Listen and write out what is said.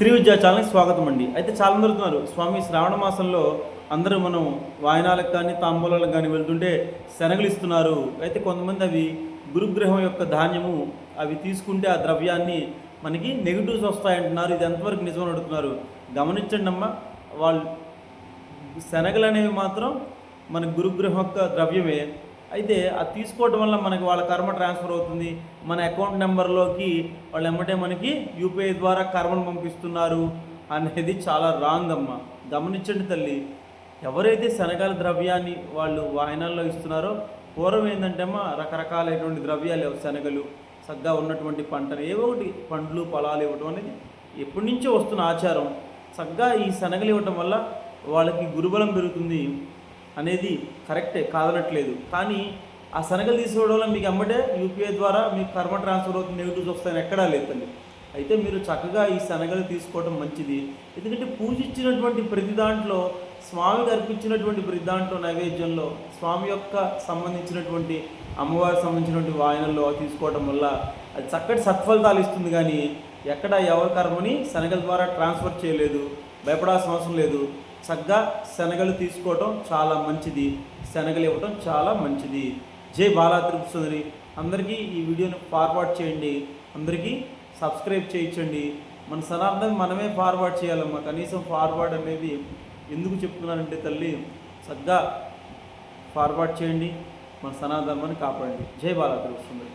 శ్రీ విద్యా ఛానల్కి స్వాగతం అండి. అయితే చాలా మంది స్వామి శ్రావణ మాసంలో అందరూ మనం వాయనాలకు కానీ తాంబూలాలకు కానీ వెళ్తుంటే శనగలు ఇస్తున్నారు. అయితే కొంతమంది అవి గురుగ్రహం యొక్క ధాన్యము అవి తీసుకుంటే ఆ ద్రవ్యాన్ని మనకి నెగిటివ్స్ వస్తాయంటున్నారు. ఇది ఎంతవరకు నిజమని అడుగుతున్నారు. గమనించండి అమ్మా వాళ్ళు శనగలు అనేవి మాత్రం మన గురుగ్రహం యొక్క ద్రవ్యమే. అయితే అది తీసుకోవడం వల్ల మనకి వాళ్ళ కర్మ ట్రాన్స్ఫర్ అవుతుంది. మన అకౌంట్ నెంబర్లోకి వాళ్ళు ఎమ్మటే మనకి యూపీఐ ద్వారా కర్మను పంపిస్తున్నారు అనేది చాలా రాంగ్ అమ్మ గమనించండి తల్లి ఎవరైతే శనగల ద్రవ్యాన్ని వాళ్ళు వాయనాల్లో ఇస్తున్నారో పూర్వం ఏంటంటే అమ్మ రకరకాలైనటువంటి ద్రవ్యాలు శనగలు సగ్గా ఉన్నటువంటి పంటలు ఏవో ఒకటి పండ్లు పొలాలు ఇవ్వటం అనేది ఎప్పటి నుంచో వస్తున్న ఆచారం. సగ్గా ఈ శనగలు ఇవ్వటం వల్ల వాళ్ళకి గురుబలం పెరుగుతుంది. అనేది కరెక్టే కాదనట్లేదు. కానీ ఆ శనగలు తీసుకోవడం వల్ల మీకు అమ్మటే యూపీఐ ద్వారా మీకు కర్మ ట్రాన్స్ఫర్ అవుతుంది నెగిటివ్స్ వస్తాయని ఎక్కడా లేదండి. అయితే మీరు చక్కగా ఈ శనగలు తీసుకోవడం మంచిది. ఎందుకంటే పూజించినటువంటి ప్రతి దాంట్లో స్వామికి అర్పించినటువంటి ప్రతి దాంట్లో నైవేద్యంలో స్వామి యొక్క సంబంధించినటువంటి అమ్మవారికి సంబంధించినటువంటి వాయనల్లో తీసుకోవడం వల్ల అది చక్కటి సత్ఫలితాలు ఇస్తుంది. కానీ ఎక్కడ ఎవరి కర్మని శనగల ద్వారా ట్రాన్స్ఫర్ చేయలేదు భయపడాల్సిన అవసరం లేదు. చక్కగా శనగలు తీసుకోవటం చాలా మంచిది. శనగలు ఇవ్వటం చాలా మంచిది. జై బాలా తిరుపతి సుందరి అందరికీ ఈ వీడియోని ఫార్వర్డ్ చేయండి. అందరికీ సబ్స్క్రైబ్ చేయించండి. మన సనార్థం మనమే ఫార్వర్డ్ చేయాలమ్మా. కనీసం ఫార్వర్డ్ అనేది ఎందుకు చెప్తున్నానంటే తల్లి చక్కగా ఫార్వర్డ్ చేయండి. మన సనాతనాన్ని కాపాడండి. జై బాలా తిరుపతి సుందరి